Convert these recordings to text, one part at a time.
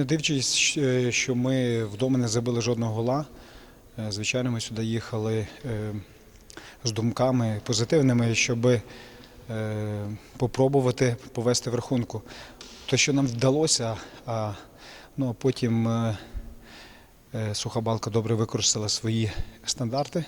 не дивлячись, е, що ми вдома не забили жодного гола. е, Звичайно, ми сюди їхали е, з думками позитивними, щоб попробувати повести в рахунку. То, що нам вдалося, а ну, потім е, е, суха балка добре використала свої стандарти,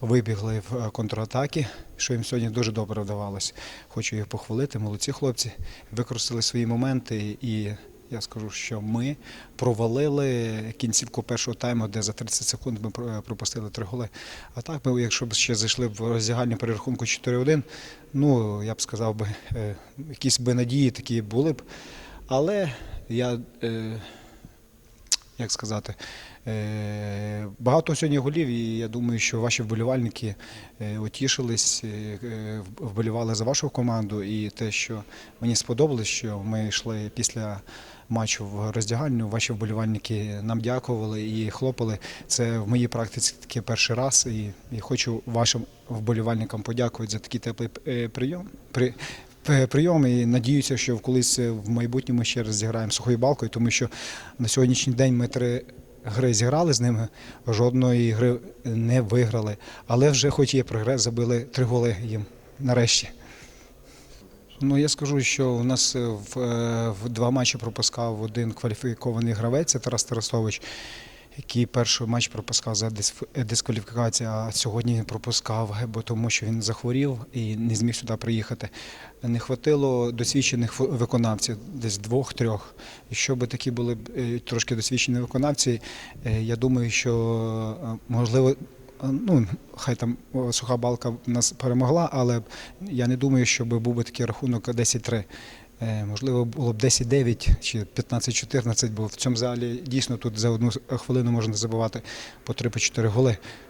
вибігли в контратаки, що їм сьогодні дуже добре вдавалося. Хочу їх похвалити, молодці хлопці, використали свої моменти і. Я скажу, що ми провалили кінцівку першого тайму, де за 30 секунд ми пропустили три голи. А так, ми, якщо б ще зайшли в роздягальню перерахунку 4-1, ну я б сказав би, е, якісь би надії такі були б. Але я, е, як сказати, е, багато сьогодні голів, і я думаю, що ваші вболівальники е, утішились, е, вболівали за вашу команду. І те, що мені сподобалось, що ми йшли після матчу в роздягальню, ваші вболівальники нам дякували і хлопали. Це в моїй практиці таки перший раз. І, і хочу вашим вболівальникам подякувати за такий теплий прийом. При, прийом і надіюся, що колись в майбутньому ще раз зіграємо сухою балкою, тому що на сьогоднішній день ми три гри зіграли з ними, жодної гри не виграли. Але вже, хоч є прогрес, забили три голи їм нарешті. Ну я скажу, що у нас е, в, е, в два матчі пропускав один кваліфікований гравець це Тарас Тарасович, який перший матч пропускав за дискваліфікацію, а сьогодні пропускав, бо тому що він захворів і не зміг сюди приїхати. Не хватило досвідчених виконавців, десь двох-трьох. Якщо б такі були е, трошки досвідчені виконавці, е, я думаю, що е, можливо. Ну, хай там суха балка нас перемогла, але я не думаю, що був би такий рахунок 10-3. Е, Можливо, було б 10-9 чи 15-14, бо в цьому залі дійсно тут за одну хвилину можна забувати по 3-4 голи.